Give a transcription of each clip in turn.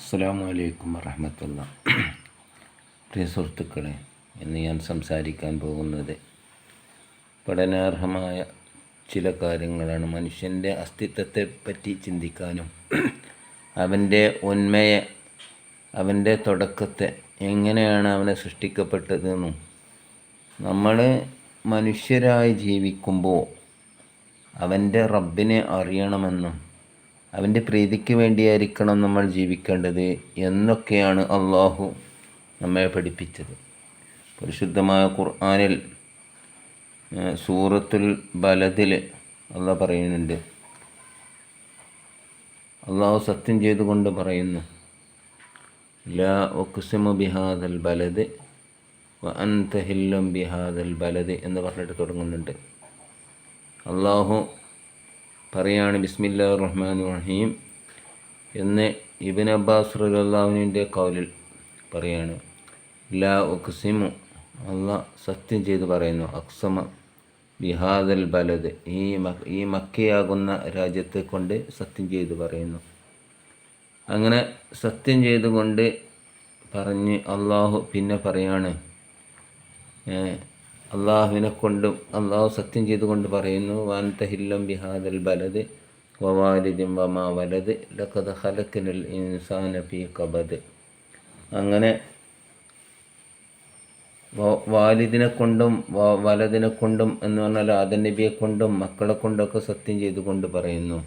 അസ്സാം വലൈക്കും വറഹമത്തുള്ള. പ്രിയ സുഹൃത്തുക്കളെ ഇന്ന് ഞാൻ സംസാരിക്കാൻ പോകുന്നത് പഠനാർഹമായ ചില കാര്യങ്ങളാണ്. മനുഷ്യന്റെ അസ്തിത്വത്തെ പറ്റി ചിന്തിക്കാനും അവന്റെ ഉന്മയെ അവന്റെ തുടക്കത്തെ എങ്ങനെയാണ് അവനെ സൃഷ്ടിക്കപ്പെട്ടതെന്നും നമ്മൾ മനുഷ്യരായി ജീവിക്കുമ്പോൾ അവന്റെ റബ്ബിനെ അറിയണമെന്നും അവന്റെ പ്രീതിക്ക് വേണ്ടിയായിരിക്കണം നമ്മൾ ജീവിക്കേണ്ടത് എന്നൊക്കെയാണ് അള്ളാഹു നമ്മെ പഠിപ്പിച്ചത്. പരിശുദ്ധമായ ഖുർആാനിൽ സൂറത്തുൽ ബലതിൽ അള്ളാഹ് പറയുന്നുണ്ട്. അള്ളാഹു സത്യം ചെയ്തുകൊണ്ട് പറയുന്നു ലാ ഒക്സിമു ബിഹാദൽ ബലത് വ അൻതഹില്ലും ബിഹാദൽ ബലത് എന്ന് പറഞ്ഞിട്ട് തുടങ്ങുന്നുണ്ട്. അള്ളാഹു പറയാണ് ബിസ്മില്ലാ റഹ്മാൻ റഹീം എന്ന് ഇബിൻ അബ്ബാസ് റലാഹുവിന്റെ കൗലിൽ പറയാണ്. ലാ ഉക്സിമു അല്ല സത്യം ചെയ്ത് പറയുന്നു അക്സമ ബിഹാദൽ ബലത് ഈ ഈ മക്കയാകുന്ന രാജ്യത്തെ കൊണ്ട് സത്യം ചെയ്ത് പറയുന്നു. അങ്ങനെ സത്യം ചെയ്തുകൊണ്ട് പറഞ്ഞ് അള്ളാഹു പിന്നെ പറയാണ് അള്ളാഹുവിനെ കൊണ്ടും അള്ളാഹു സത്യം ചെയ്തുകൊണ്ട് പറയുന്നു വാൻത തഹില്ലം ബിഹാദൽ ബലത് വവാലിദിം വമാ വലത് ലഖദ ഖലഖനൽ ഇൻസാന ഫീ കബദ് അങ്ങനെ വാലിദിനെ കൊണ്ടും വലതിനെ കൊണ്ടും എന്ന് പറഞ്ഞാൽ ആദൻ നബിയെ കൊണ്ടും മക്കളെ കൊണ്ടൊക്കെ സത്യം ചെയ്തുകൊണ്ട് പറയുന്നു.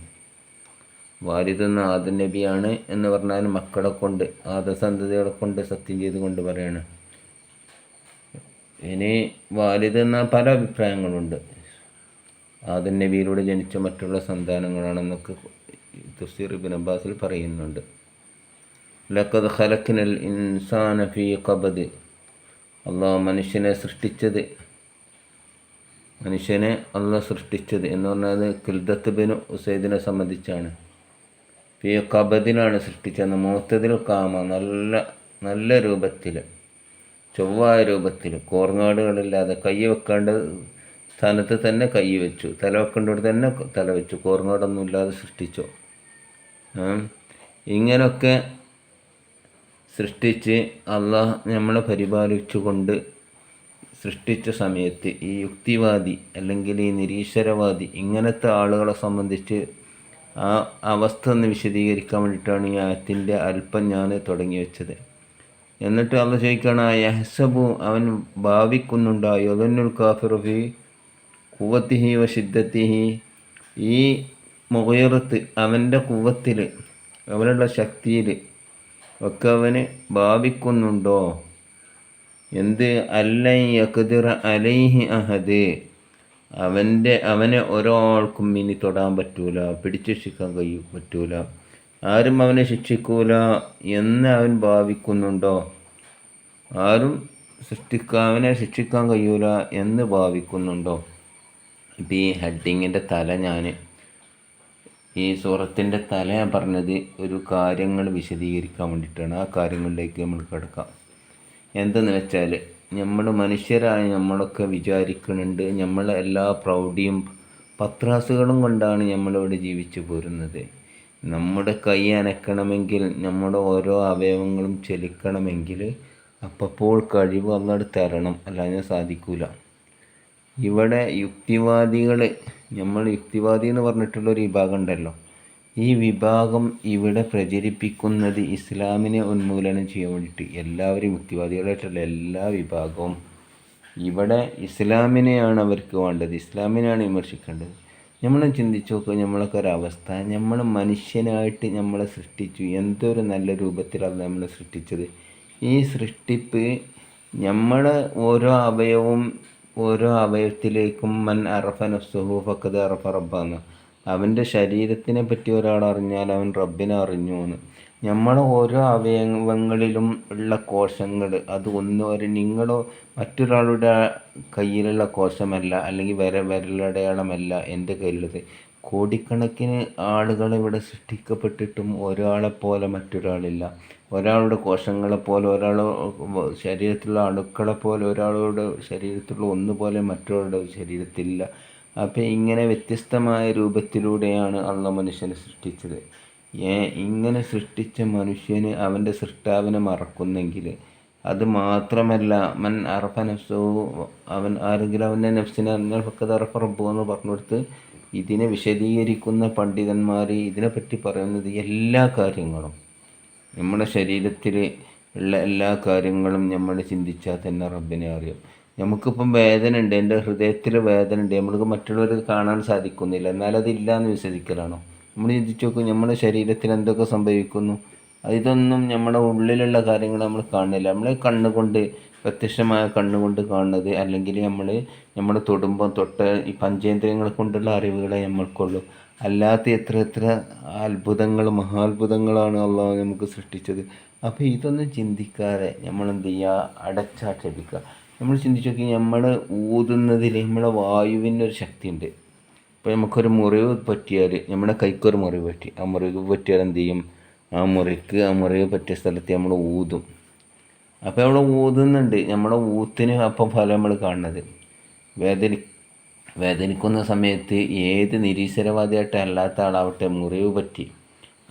വാലിദ് എന്ന ആദൻ നബിയാണ് എന്ന് പറഞ്ഞാൽ മക്കളെ കൊണ്ട് ആദസന്തതികളെ കൊണ്ട് സത്യം ചെയ്തുകൊണ്ട് പറയാണ്. ഇനി വാലിദ് എന്ന പല അഭിപ്രായങ്ങളുണ്ട്. ആദൻ നബിയിലൂടെ ജനിച്ച മറ്റുള്ള സന്താനങ്ങളാണെന്നൊക്കെ തുസീർ ഇബിൻ അബ്ബാസിൽ പറയുന്നുണ്ട്. ലക്കത് ഖലക്കിനൽ ഇൻസാന ഫീ കബദ് അള്ളാഹ് മനുഷ്യനെ സൃഷ്ടിച്ചത് മനുഷ്യനെ അള്ളാഹ് സൃഷ്ടിച്ചത് എന്ന് പറഞ്ഞാൽ കിൽദത്ത് ബിൻ ഉസൈദിനെ സംബന്ധിച്ചാണ്. ഫീ കബദിലാണ് സൃഷ്ടിച്ചത്. മൂത്തതിൽ കാമ നല്ല നല്ല രൂപത്തിൽ ചൊവ്വായ രൂപത്തിൽ കോർങ്ങാടുകളില്ലാതെ കൈ വെക്കേണ്ട സ്ഥാനത്ത് തന്നെ കൈ വെച്ചു. തല വെക്കേണ്ടവിടെ തന്നെ തല വെച്ചു. കോർങ്ങാടൊന്നും ഇല്ലാതെ സൃഷ്ടിച്ചു. ഇങ്ങനൊക്കെ സൃഷ്ടിച്ച് അള്ളാഹ് നമ്മളെ പരിപാലിച്ചുകൊണ്ട് സൃഷ്ടിച്ച സമയത്ത് ഈ യുക്തിവാദി അല്ലെങ്കിൽ ഈ നിരീശ്വരവാദി ഇങ്ങനത്തെ ആളുകളെ സംബന്ധിച്ച് ആ അവസ്ഥ ഒന്ന് വിശദീകരിക്കാൻ വേണ്ടിയിട്ടാണ് ഈ ആയത്തിന്റെ അല്പം ഞാൻ തുടങ്ങി വെച്ചത്. എന്നിട്ട് അള്ള ചോദിക്കുകയാണ് യഹ്സബു അവൻ ഭാവിക്കുന്നുണ്ട് അതൊന്നുൽ കാഫിറുഫി കുവത്തിഹി വ ഷിദ്ദത്തിഹി ഈ മുഖയറത്ത് അവന്റെ കുവത്തിൽ അവനുള്ള ശക്തിയിൽ ഒക്കെ അവന് ഭാവിക്കുന്നുണ്ടോ? എന്ത്? അല്ലൈ യഖ്ദിറ അലൈഹി അഹദ്. അവന്റെ അവനെ ഒരാൾക്കും ഇനി തൊടാൻ പറ്റൂല പിടിച്ചു രക്ഷിക്കാൻ കഴിയും പറ്റൂല. ആരും അവനെ ശിക്ഷിക്കൂല എന്ന് അവൻ ഭാവിക്കുന്നുണ്ടോ? ആരും സൃഷ്ടിക്കാൻ അവനെ ശിക്ഷിക്കാൻ കഴിയൂല എന്ന് ഭാവിക്കുന്നുണ്ടോ? ഇപ്പം ഈ ഹെഡിങ്ങിന്റെ തല ഞാൻ ഈ സൂറത്തിന്റെ തല ഞാൻ പറഞ്ഞത് ഒരു കാര്യങ്ങൾ വിശദീകരിക്കാൻ വേണ്ടിയിട്ടാണ്. ആ കാര്യങ്ങളിലേക്ക് നമ്മൾ കിടക്കാം. എന്തെന്ന് വെച്ചാൽ നമ്മൾ മനുഷ്യരായ നമ്മളൊക്കെ വിചാരിക്കുന്നുണ്ട് നമ്മളെ എല്ലാ പ്രൗഢിയും പത്രാസുകളും കൊണ്ടാണ് നമ്മളിവിടെ ജീവിച്ചു പോരുന്നത്. നമ്മുടെ കൈ അനക്കണമെങ്കിൽ നമ്മുടെ ഓരോ അവയവങ്ങളും ചലിക്കണമെങ്കിൽ അപ്പോൾ കഴിവ് അങ്ങോട്ട് തരണം. അല്ലാതെ സാധിക്കൂല. ഇവിടെ യുക്തിവാദികൾ നമ്മൾ യുക്തിവാദി എന്ന് പറഞ്ഞിട്ടുള്ള ഒരു വിഭാഗം ഉണ്ടല്ലോ. ഈ വിഭാഗം ഇവിടെ പ്രചരിപ്പിക്കുന്നത് ഇസ്ലാമിനെ ഉന്മൂലനം ചെയ്യാൻ വേണ്ടിയിട്ട് എല്ലാവരും യുക്തിവാദികളായിട്ടുള്ള എല്ലാ വിഭാഗവും. ഇവിടെ ഇസ്ലാമിനെയാണ് അവർക്ക് വേണ്ടത്. ഇസ്ലാമിനെയാണ് വിമർശിക്കേണ്ടത്. നമ്മൾ ചിന്തിച്ച് നോക്കുക നമ്മളൊക്കെ ഒരവസ്ഥ നമ്മൾ മനുഷ്യനായിട്ട് നമ്മളെ സൃഷ്ടിച്ചു. എന്തൊരു നല്ല രൂപത്തിലാണ് നമ്മളെ സൃഷ്ടിച്ചത്. ഈ സൃഷ്ടിപ്പ് നമ്മളെ ഓരോ അവയവും ഓരോ അവയവത്തിലേക്കും മൻ അറഫ നഫ്സുഹു ഫക്കത് അറഫ റബ്ബാന്ന്. അവന്റെ ശരീരത്തിനെ പറ്റി ഒരാൾ അറിഞ്ഞാൽ അവൻ റബ്ബിനെ അറിഞ്ഞു എന്ന് നമ്മളെ ഓരോ അവയവങ്ങളിലും ഉള്ള കോശങ്ങൾ അത് ഒന്നും നിങ്ങളോ മറ്റൊരാളുടെ കയ്യിലുള്ള കോശമല്ല അല്ലെങ്കിൽ വര വിരലടയാളമല്ല എന്റെ കയ്യിലുള്ളത്. കോടിക്കണക്കിന് ആളുകൾ ഇവിടെ സൃഷ്ടിക്കപ്പെട്ടിട്ടും ഒരാളെ പോലെ മറ്റൊരാളില്ല. ഒരാളുടെ കോശങ്ങളെ ഒരാൾ ശരീരത്തിലുള്ള അണുക്കളെ പോലെ ഒരാളുടെ ശരീരത്തിലുള്ള ഒന്നുപോലെ മറ്റൊരാളുടെ ശരീരത്തിലില്ല. അപ്പോൾ ഇങ്ങനെ വ്യത്യസ്തമായ രൂപത്തിലൂടെയാണ് അള്ള മനുഷ്യനെ സൃഷ്ടിച്ചത്. ഇങ്ങനെ സൃഷ്ടിച്ച മനുഷ്യന് അവന്റെ സൃഷ്ടാവിനെ മറക്കുന്നെങ്കിൽ അത് മാത്രമല്ല മൻ അറഫ നഫ്സോ അവൻ ആരെങ്കിലും അവന്റെ നഫ്സിനെ അറിഞ്ഞാൽ ഫക്കത് അറഫ റബ്ബു എന്ന് പറഞ്ഞെടുത്ത് ഇതിനെ വിശദീകരിക്കുന്ന പണ്ഡിതന്മാർ ഇതിനെപ്പറ്റി പറയുന്നത് എല്ലാ കാര്യങ്ങളും. നമ്മുടെ ശരീരത്തിൽ ഉള്ള എല്ലാ കാര്യങ്ങളും നമ്മൾ ചിന്തിച്ചാൽ തന്നെ റബ്ബിനെ അറിയും. നമുക്കിപ്പം വേദന ഉണ്ട് എന്റെ ഹൃദയത്തിൽ വേദന ഉണ്ട് നമ്മൾക്ക് മറ്റുള്ളവർക്ക് കാണാൻ സാധിക്കുന്നില്ല എന്നാലതില്ല എന്ന് വിശ്വസിക്കലാണോ? നമ്മൾ ചിന്തിച്ചു നോക്കും നമ്മുടെ ശരീരത്തിൽ എന്തൊക്കെ സംഭവിക്കുന്നു? ഇതൊന്നും നമ്മുടെ ഉള്ളിലുള്ള കാര്യങ്ങൾ നമ്മൾ കാണുന്നില്ല. നമ്മൾ കണ്ണുകൊണ്ട് പ്രത്യക്ഷമായ കണ്ണുകൊണ്ട് കാണുന്നത് അല്ലെങ്കിൽ നമ്മൾ നമ്മുടെ തൊടുമ്പോൾ തൊട്ട് ഈ പഞ്ചേന്ദ്രിയങ്ങൾ കൊണ്ടുള്ള അറിവുകളെ നമ്മൾക്കുള്ളൂ. അല്ലാത്ത എത്ര എത്ര അത്ഭുതങ്ങൾ മഹാത്ഭുതങ്ങളാണ് അള്ളാഹു നമുക്ക് സൃഷ്ടിച്ചത്. അപ്പോൾ ഇതൊന്നും ചിന്തിക്കാതെ നമ്മൾ എന്ത് ചെയ്യുക അടച്ചാക്ഷേപിക്കുക. നമ്മൾ ചിന്തിച്ചു നോക്കി നമ്മൾ ഊതുന്നതിൽ നമ്മളെ വായുവിനൊരു ശക്തിയുണ്ട്. ഇപ്പോൾ നമുക്കൊരു മുറിവ് പറ്റിയാൽ നമ്മുടെ കൈക്കൊരു മുറിവ് പറ്റി. ആ മുറിവ് പറ്റിയാൽ എന്ത് ചെയ്യും? ആ മുറിക്ക് ആ മുറിവ് പറ്റിയ സ്ഥലത്ത് നമ്മൾ ഊതും. അപ്പോൾ നമ്മൾ ഊതുന്നുണ്ട്. നമ്മുടെ ഊത്തിന് അപ്പം ഫലം നമ്മൾ കാണുന്നത്. വേദനി വേദനിക്കുന്ന സമയത്ത് ഏത് നിരീശ്വരവാദിയായിട്ട് അല്ലാത്ത ആളാവട്ടെ മുറിവ് പറ്റി.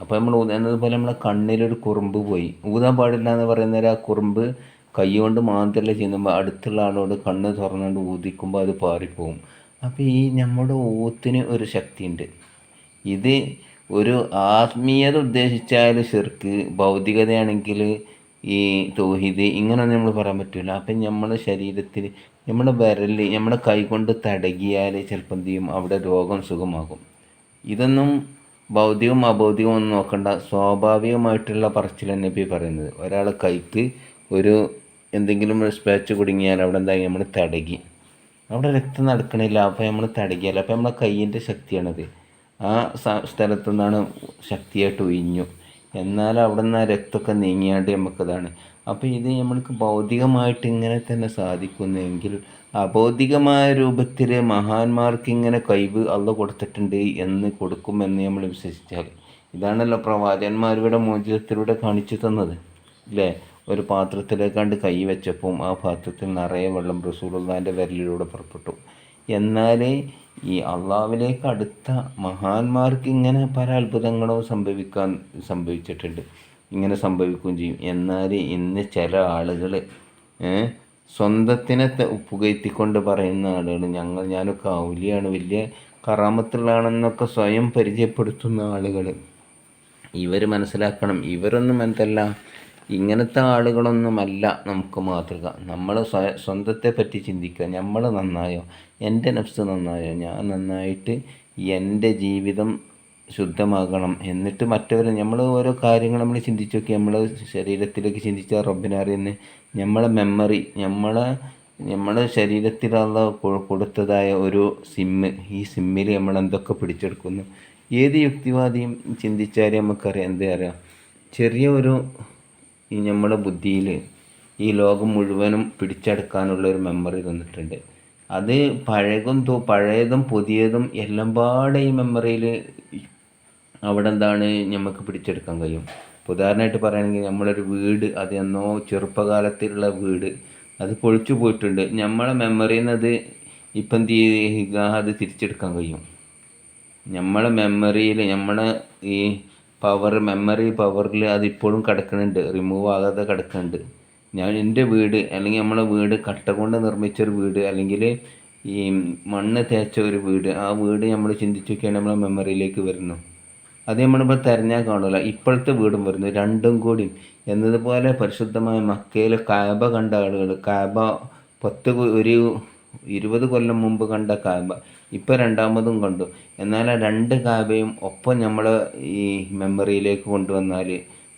അപ്പോൾ നമ്മൾ എന്നതുപോലെ നമ്മളെ കണ്ണിലൊരു കുറുമ്പ് പോയി. ഊതാൻ പാടില്ല എന്ന് പറയുന്നേരം ആ കുറുമ്പ് കൈ കൊണ്ട് മാത്രമല്ല ചെയ്യുമ്പോൾ അടുത്തുള്ള ആളോട് കണ്ണ് തുറന്നുകൊണ്ട് ഊതിക്കുമ്പോൾ അത് പാറിപ്പോവും. അപ്പോൾ ഈ നമ്മുടെ ഓത്തിന് ഒരു ശക്തിയുണ്ട്. ഇത് ഒരു ആത്മീയത ഉദ്ദേശിച്ചാൽ ശിർക്ക് ഭൗതികതയാണെങ്കിൽ ഈ തൗഹീദ് ഇങ്ങനെയൊന്നും നമ്മൾ പറയാൻ പറ്റില്ല അപ്പം നമ്മുടെ ശരീരത്തിൽ നമ്മുടെ വിരൽ നമ്മുടെ കൈ കൊണ്ട് തടകിയാൽ ചിലപ്പോൾ എന്ത് ചെയ്യും? അവിടെ രോഗം സുഖമാകും. ഇതൊന്നും ഭൗതികവും അഭൗതികവും ഒന്നും നോക്കണ്ട. സ്വാഭാവികമായിട്ടുള്ള പറച്ചിൽ തന്നെ ഇപ്പോൾ പറയുന്നത്. ഒരാൾ കൈക്ക് ഒരു എന്തെങ്കിലും ഒരു സ്പാച്ച് കുടുങ്ങിയാൽ അവിടെ എന്തായി? നമ്മൾ തടകി. അവിടെ രക്തം നടക്കണില്ല. അപ്പോൾ നമ്മൾ തടകിയാൽ അപ്പോൾ നമ്മളെ കയ്യിന്റെ ശക്തിയാണത്. ആ സ്ഥലത്തു നിന്നാണ് ശക്തിയായിട്ട് ഒഴിഞ്ഞു. എന്നാൽ അവിടെ നിന്ന് ആ രക്തമൊക്കെ നീങ്ങിയാണ്ട് നമുക്കതാണ് അപ്പോൾ ഇത് നമ്മൾക്ക് ഭൗതികമായിട്ട് ഇങ്ങനെ തന്നെ സാധിക്കുന്നെങ്കിൽ അഭൗതികമായ രൂപത്തിൽ മഹാന്മാർക്ക് ഇങ്ങനെ കഴിവ് അള്ള കൊടുത്തിട്ടുണ്ട് എന്ന് കൊടുക്കുമെന്ന് നമ്മൾ വിശ്വസിച്ചാൽ ഇതാണല്ലോ പ്രവാചകന്മാരുടെ മോചനത്തിലൂടെ കാണിച്ചു തന്നത്. അല്ലേ ഒരു പാത്രത്തിലേക്കാണ്ട് കൈ വെച്ചപ്പം ആ പാത്രത്തിൽ നിറയെ വെള്ളം റസൂലുള്ളാന്റെ വിരലിലൂടെ പുറപ്പെട്ടു. എന്നാൽ ഈ അള്ളാവിലേക്ക് അടുത്ത മഹാന്മാർക്ക് ഇങ്ങനെ പല അത്ഭുതങ്ങളോ സംഭവിക്കാൻ സംഭവിച്ചിട്ടുണ്ട്. ഇങ്ങനെ സംഭവിക്കുകയും ചെയ്യും. എന്നാൽ ഇന്ന് ചില ആളുകൾ സ്വന്തത്തിനെ പുകഴ്ത്തിക്കൊണ്ട് പറയുന്ന ആളുകൾ ഞങ്ങൾ ഞാനൊക്കെ ഔലിയാണ് വലിയ കറാമത്തിലാണെന്നൊക്കെ സ്വയം പരിചയപ്പെടുത്തുന്ന ആളുകൾ ഇവർ മനസ്സിലാക്കണം ഇവരൊന്നും എന്തല്ല ഇങ്ങനത്തെ ആളുകളൊന്നുമല്ല നമുക്ക് മാതൃക. നമ്മൾ സ്വന്തത്തെ പറ്റി ചിന്തിക്കുക. നമ്മൾ നന്നായോ? എന്റെ നഫ്സ് നന്നായോ? ഞാൻ നന്നായിട്ട് എന്റെ ജീവിതം ശുദ്ധമാകണം. എന്നിട്ട് മറ്റവർ നമ്മൾ ഓരോ കാര്യങ്ങൾ നമ്മൾ ചിന്തിച്ചു നോക്കി. നമ്മൾ ശരീരത്തിലേക്ക് ചിന്തിച്ചാൽ റബ്ബിനറിയുന്ന നമ്മളെ മെമ്മറി നമ്മളെ നമ്മുടെ ശരീരത്തിലുള്ള കൊടുത്തതായ ഒരു സിമ്മ് ഈ സിമ്മിൽ നമ്മൾ എന്തൊക്കെ പിടിച്ചെടുക്കുന്നു? ഏത് യുക്തിവാദിയും ചിന്തിച്ചാലേ നമുക്കറിയാം. എന്താ അറിയാം? ചെറിയ ഒരു ഈ നമ്മുടെ ബുദ്ധിയിൽ ഈ ലോകം മുഴുവനും പിടിച്ചെടുക്കാനുള്ള ഒരു മെമ്മറി തന്നിട്ടുണ്ട്. അത് പഴയതും പഴയതും പുതിയതും എല്ലാം പാടെ ഈ മെമ്മറിയിൽ അവിടെ എന്താണ് നമുക്ക് പിടിച്ചെടുക്കാൻ കഴിയും. ഉദാഹരണമായിട്ട് പറയുകയാണെങ്കിൽ നമ്മളൊരു വീട് അത് എന്നോ ചെറുപ്പകാലത്തിലുള്ള വീട് അത് പൊളിച്ചു പോയിട്ടുണ്ട്. നമ്മളെ മെമ്മറിയിൽ അത് ഇപ്പം എന്ത് അത് തിരിച്ചെടുക്കാൻ കഴിയും. നമ്മളെ മെമ്മറിയിൽ നമ്മളെ ഈ പവർ മെമ്മറി പവറിൽ അതിപ്പോഴും കിടക്കുന്നുണ്ട്. റിമൂവ് ആകാതെ കിടക്കുന്നുണ്ട്. ഞാൻ എന്റെ വീട് അല്ലെങ്കിൽ നമ്മളെ വീട് കട്ട കൊണ്ട് നിർമ്മിച്ചൊരു വീട് അല്ലെങ്കിൽ ഈ മണ്ണ് തേച്ച ഒരു വീട് ആ വീട് നമ്മൾ ചിന്തിച്ചൊക്കെയാണ് നമ്മളെ മെമ്മറിയിലേക്ക് വരുന്നു അത് നമ്മളിപ്പോൾ തിരഞ്ഞാൽ കാണില്ല ഇപ്പോഴത്തെ വീടും വരുന്നു. രണ്ടും കൂടി. എന്നതുപോലെ പരിശുദ്ധമായ മക്കയിൽ കാബ കണ്ട ആളുകൾ കാബ പത്ത് ഒരു ഇരുപത് കൊല്ലം മുമ്പ് കണ്ട കാബ ഇപ്പോൾ രണ്ടാമതും കണ്ടു. എന്നാൽ ആ രണ്ട് കാബയും ഒപ്പം നമ്മൾ ഈ മെമ്മറിയിലേക്ക് കൊണ്ടുവന്നാൽ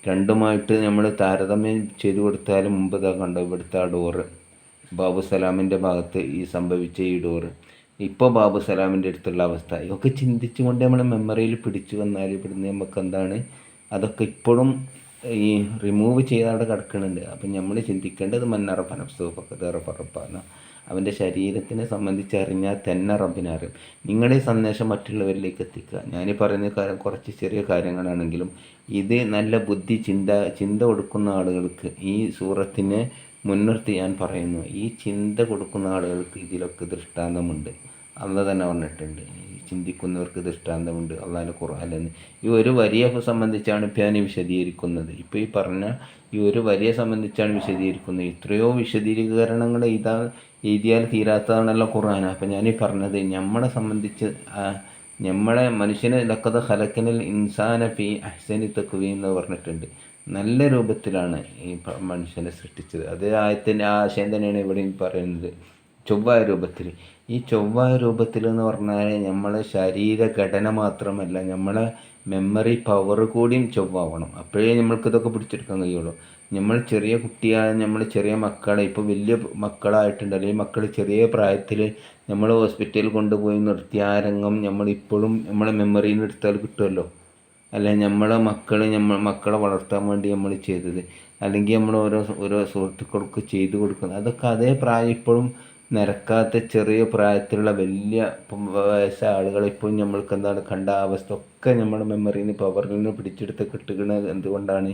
രണ്ടുമായിട്ട് നമ്മൾ താരതമ്യം ചെയ്തു കൊടുത്താൽ മുമ്പ് ഇതാ കണ്ടു ഇവിടുത്തെ ആ ഡോറ് ബാബു സലാമിന്റെ ഭാഗത്ത് ഈ സംഭവിച്ച ഈ ഡോറ് ഇപ്പോൾ ബാബു സലാമിന്റെ അടുത്തുള്ള അവസ്ഥ. ഇതൊക്കെ ചിന്തിച്ചുകൊണ്ട് നമ്മൾ മെമ്മറിയിൽ പിടിച്ചു വന്നാൽ ഇവിടുന്ന് നമുക്ക് എന്താണ്? അതൊക്കെ ഇപ്പോഴും ഈ റിമൂവ് ചെയ്ത് അവിടെ കിടക്കുന്നുണ്ട്. അപ്പം നമ്മൾ ചിന്തിക്കേണ്ടത് മന്നറപ്പനം പനപ്സോ പക്കതേറ പറപ്പാന്ന അവന്റെ ശരീരത്തിനെ സംബന്ധിച്ച് അറിഞ്ഞാൽ തന്നെ റബ്ബിനറിയും നിങ്ങളുടെ സന്ദേശം മറ്റുള്ളവരിലേക്ക് എത്തിക്കുക. ഞാൻ പറയുന്ന കാര്യം കുറച്ച് ചെറിയ കാര്യങ്ങളാണെങ്കിലും ഇത് നല്ല ബുദ്ധി ചിന്ത ചിന്ത കൊടുക്കുന്ന ആളുകൾക്ക് ഈ സൂറത്തിനെ മുൻനിർത്തി ഞാൻ പറയുന്നു. ഈ ചിന്ത കൊടുക്കുന്ന ആളുകൾക്ക് ഇതിലൊക്കെ ദൃഷ്ടാന്തമുണ്ട്. അന്ന് തന്നെ പറഞ്ഞിട്ടുണ്ട്. ചിന്തിക്കുന്നവർക്ക് ദൃഷ്ടാന്തമുണ്ട്. അള്ളാഹിന്റെ ഖുർആാനെന്ന് ഈ ഒരു വരിയെ സംബന്ധിച്ചാണ് ഇപ്പം ഞാൻ വിശദീകരിക്കുന്നത്. ഇപ്പോൾ ഈ പറഞ്ഞ ഈ ഒരു വരിയെ സംബന്ധിച്ചാണ് വിശദീകരിക്കുന്നത്. എത്രയോ വിശദീകരണങ്ങൾ ഇതാ എഴുതിയാൽ തീരാത്തതാണല്ലോ ഖുർആൻ. അപ്പം ഞാൻ ഈ പറഞ്ഞത് നമ്മളെ സംബന്ധിച്ച് നമ്മളെ മനുഷ്യനെ ലക്കത ഹലക്കനിൽ ഇൻസാന ഫി അഹ്സനി തക്കുവി എന്ന് പറഞ്ഞിട്ടുണ്ട്. നല്ല രൂപത്തിലാണ് ഈ മനുഷ്യനെ സൃഷ്ടിച്ചത്. അത് ആയത്തിന്റെ ആശയം തന്നെയാണ് ഇവിടെയും പറയുന്നത്. ചൊവ്വായ രൂപത്തിൽ ഈ ചൊവ്വായ രൂപത്തിൽ എന്ന് പറഞ്ഞാൽ നമ്മളെ ശരീരഘടന മാത്രമല്ല നമ്മളെ മെമ്മറി പവർ കൂടിയും ചൊവ്വാവണം. അപ്പോഴേ നമ്മൾക്ക് ഇതൊക്കെ പിടിച്ചെടുക്കാൻ കഴിയുള്ളൂ. നമ്മൾ ചെറിയ കുട്ടിയായ നമ്മൾ ചെറിയ മക്കളെ ഇപ്പോൾ വലിയ മക്കളായിട്ടുണ്ട്. അല്ലെങ്കിൽ മക്കൾ ചെറിയ പ്രായത്തിൽ നമ്മൾ ഹോസ്പിറ്റലിൽ കൊണ്ടുപോയി നിർത്തിയ ആ രംഗം നമ്മളിപ്പോഴും നമ്മളെ മെമ്മറിയിൽ നിന്ന് എടുത്താൽ കിട്ടുമല്ലോ. അല്ലെ നമ്മളെ മക്കൾ നമ്മൾ മക്കളെ വളർത്താൻ വേണ്ടി നമ്മൾ ചെയ്തത്. അല്ലെങ്കിൽ നമ്മൾ ഓരോ ഓരോ സുഹൃത്തുക്കൾക്ക് ചെയ്തു കൊടുക്കുന്നത്. അതൊക്കെ അതേ പ്രായം ഇപ്പോഴും നിരക്കാത്ത ചെറിയ പ്രായത്തിലുള്ള വലിയ വയസ്സായ ആളുകളെ ഇപ്പോഴും നമ്മൾക്ക് എന്താണ് കണ്ട അവസ്ഥ ഒക്കെ നമ്മുടെ മെമ്മറിയിൽ നിന്ന് പവറിൽ നിന്ന് പിടിച്ചെടുത്ത് കിട്ടുന്നത് എന്തുകൊണ്ടാണ്?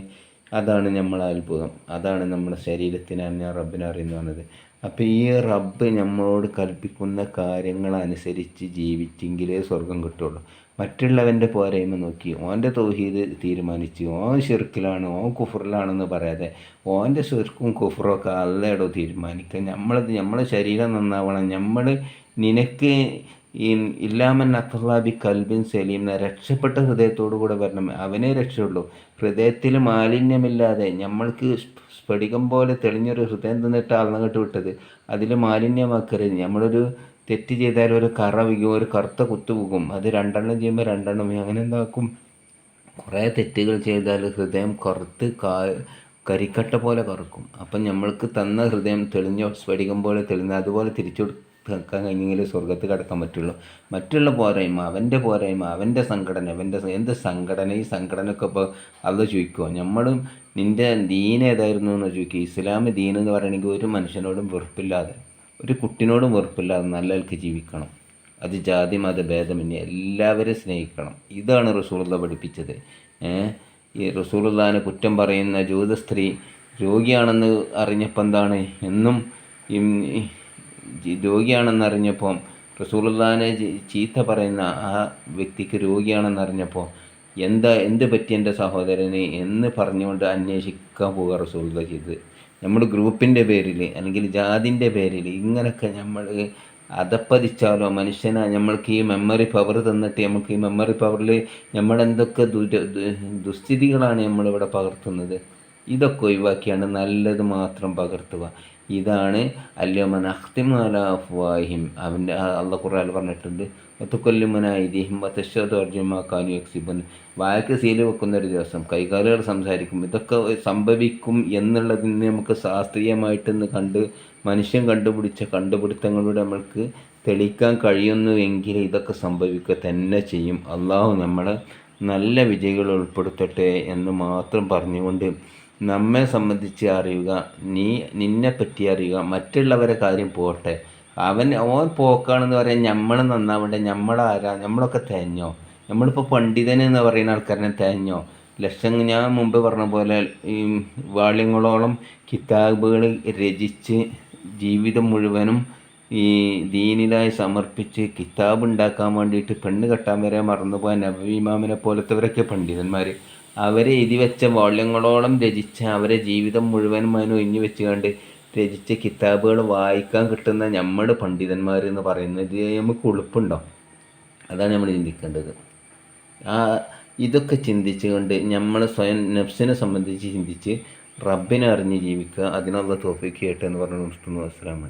അതാണ് നമ്മളെ അത്ഭുതം. അതാണ് നമ്മുടെ ശരീരത്തിന് ഞാൻ റബ്ബിനെ പറഞ്ഞത്. അപ്പോൾ ഈ റബ്ബ് നമ്മളോട് കൽപ്പിക്കുന്ന കാര്യങ്ങളനുസരിച്ച് ജീവിച്ചെങ്കിലേ സ്വർഗം കിട്ടുള്ളൂ. മറ്റുള്ളവന്റെ പോരായ്മ നോക്കി ഓന്റെ തൗഹീദ് തീരുമാനിച്ച് ഓൻ ഷിർക്കിലാണ് ഓൻ കുഫറിലാണെന്ന് പറയാതെ ഓന്റെ ഷിർക്കും കുഫറൊക്കെ അല്ലടോ തീരുമാനിക്കുക. നമ്മളത് നമ്മളെ ശരീരം നന്നാവണം. നമ്മൾ നിനക്ക് ഈ ഇല്ലാമൻ അത്തലാബി കൽബിൻ സലീം രക്ഷപ്പെട്ട ഹൃദയത്തോടു കൂടെ വരണം. അവനെ രക്ഷയുള്ളൂ. ഹൃദയത്തിൽ മാലിന്യമില്ലാതെ നമ്മൾക്ക് സ്ഫടികം പോലെ തെളിഞ്ഞൊരു ഹൃദയം തന്നിട്ട് അളന്നങ്ങട്ട് വിട്ടത് അതിൽ മാലിന്യമാക്കരുത്. നമ്മളൊരു തെറ്റ് ചെയ്താൽ ഒരു കറ വീകും ഒരു കറുത്ത കുത്തു പോകും അത് രണ്ടെണ്ണം ചെയ്യുമ്പോൾ രണ്ടെണ്ണം അങ്ങനെ എന്താക്കും? കുറേ തെറ്റുകൾ ചെയ്താൽ ഹൃദയം കറുത്ത് കാ കരിക്കട്ട പോലെ കറുക്കും. അപ്പം നമ്മൾക്ക് തന്ന ഹൃദയം തെളിഞ്ഞ സ്ഫടികം പോലെ തെളിഞ്ഞ അതുപോലെ തിരിച്ചു നിൽക്കാൻ കഴിഞ്ഞെങ്കിൽ സ്വർഗത്ത് കടക്കാൻ പറ്റുള്ളൂ. മറ്റുള്ള പോരായ്മ അവന്റെ പോരായ്മ അവന്റെ സംഘടന അവന്റെ എന്ത് സംഘടന? ഈ സംഘടനയൊക്കെ ഇപ്പോൾ അത് ചോദിക്കുമോ നമ്മളും നിന്റെ ദീൻ ഏതായിരുന്നു എന്ന് ചോദിക്കുക ഇസ്ലാം ദീൻ എന്ന് പറയണമെങ്കിൽ ഒരു മനുഷ്യനോടും വെറുപ്പില്ലാതെ ഒരു കുട്ടിനോടും വെറുപ്പില്ലാതെ നല്ലവർക്ക് ജീവിക്കണം. അത് ജാതി മത ഭേദമന്യേ എല്ലാവരെയും സ്നേഹിക്കണം. ഇതാണ് റസൂള പഠിപ്പിച്ചത്. ഈ റസൂലുള്ളാനെ കുറ്റം പറയുന്ന ജൂത സ്ത്രീ രോഗിയാണെന്ന് അറിഞ്ഞപ്പോൾ എന്താണ്? എന്നും രോഗിയാണെന്നറിഞ്ഞപ്പോൾ റസൂലുള്ളാനെ ചീത്ത പറയുന്ന ആ വ്യക്തിക്ക് രോഗിയാണെന്നറിഞ്ഞപ്പോൾ എന്താ എന്ത് പറ്റി എന്റെ സഹോദരന് എന്ന് പറഞ്ഞുകൊണ്ട് അന്വേഷിക്കാൻ പോകുക റസൂലുള്ള ചെയ്ത് നമ്മൾ ഗ്രൂപ്പിന്റെ പേരിൽ അല്ലെങ്കിൽ ജാതിന്റെ പേരിൽ ഇങ്ങനെയൊക്കെ നമ്മൾ അതപ്പതിച്ചാലോ മനുഷ്യനാ നമ്മൾക്ക് ഈ മെമ്മറി പവർ തന്നിട്ട് നമുക്ക് ഈ മെമ്മറി പവറിൽ നമ്മളെന്തൊക്കെ ദുര ദുസ്ഥിതികളാണ് നമ്മളിവിടെ പകർത്തുന്നത്? ഇതൊക്കെ ഒഴിവാക്കിയാണ് നല്ലത് മാത്രം പകർത്തുക. ഇതാണ് അല്യമൻ അവന്റെ അള്ള ഖുറാൻ പറഞ്ഞിട്ടുണ്ട് ഒത്തുക്കൊല്ലുമനായിദിഹിം വത്തശ്വത് അർജുമാക്കാനു യക്സിബൻ. വായക്ക് സീൽ വെക്കുന്ന ഒരു ദിവസം കൈകാലുകൾ സംസാരിക്കും ഇതൊക്കെ സംഭവിക്കും എന്നുള്ളതിന് നമുക്ക് ശാസ്ത്രീയമായിട്ടെന്ന് കണ്ട് മനുഷ്യൻ കണ്ടുപിടിച്ച കണ്ടുപിടുത്തങ്ങളിലൂടെ നമ്മൾക്ക് തെളിയിക്കാൻ കഴിയുന്നുവെങ്കിൽ ഇതൊക്കെ സംഭവിക്കുക തന്നെ ചെയ്യും. അള്ളാഹു നമ്മളെ നല്ല വിജയികൾ ഉൾപ്പെടുത്തട്ടെ എന്ന് മാത്രം പറഞ്ഞുകൊണ്ട് നമ്മെ സംബന്ധിച്ച് അറിയുക നീ നിന്നെപ്പറ്റി അറിയുക മറ്റുള്ളവരെ കാര്യം പോട്ടെ അവൻ ഓൻ പോക്കാണെന്ന് പറയാൻ നമ്മൾ നന്നാവണ്ടേ? നമ്മളാരാ നമ്മളൊക്കെ തേഞ്ഞോ? നമ്മളിപ്പോൾ പണ്ഡിതൻ എന്ന് പറയുന്ന ആൾക്കാരനെ തേഞ്ഞോ? ലക്ഷം ഞാൻ മുമ്പ് പറഞ്ഞ പോലെ ഈ വാള്യങ്ങളോളം കിതാബുകൾ രചിച്ച് ജീവിതം മുഴുവനും ഈ ദീനിലായി സമർപ്പിച്ച് കിതാബ് ഉണ്ടാക്കാൻ വേണ്ടിയിട്ട് പെണ്ണ് കെട്ടാൻ വരെ മറന്നുപോയ നബീമാമിനെ പോലത്തെവരൊക്കെ പണ്ഡിതന്മാർ. അവരെ എഴുതി വെച്ച വോള്യങ്ങളോളം രചിച്ച അവരെ ജീവിതം മുഴുവനും അതിന് ഒഴിഞ്ഞു വെച്ചുകൊണ്ട് രചിച്ച കിതാബുകൾ വായിക്കാൻ കിട്ടുന്ന നമ്മുടെ പണ്ഡിതന്മാർ എന്ന് പറയുന്നത് നമുക്ക് ഉളുപ്പുണ്ടോ? അതാണ് നമ്മൾ ചിന്തിക്കേണ്ടത്. ആ ഇതൊക്കെ ചിന്തിച്ചുകൊണ്ട് നമ്മൾ സ്വയം നഫ്സിനെ സംബന്ധിച്ച് ചിന്തിച്ച് റബ്ബിനെ അറിഞ്ഞ് ജീവിക്കുക. അതിനുള്ള തോഫിക്ക് കേട്ടെന്ന് പറഞ്ഞു നിർത്തുന്നു. അസ്സാം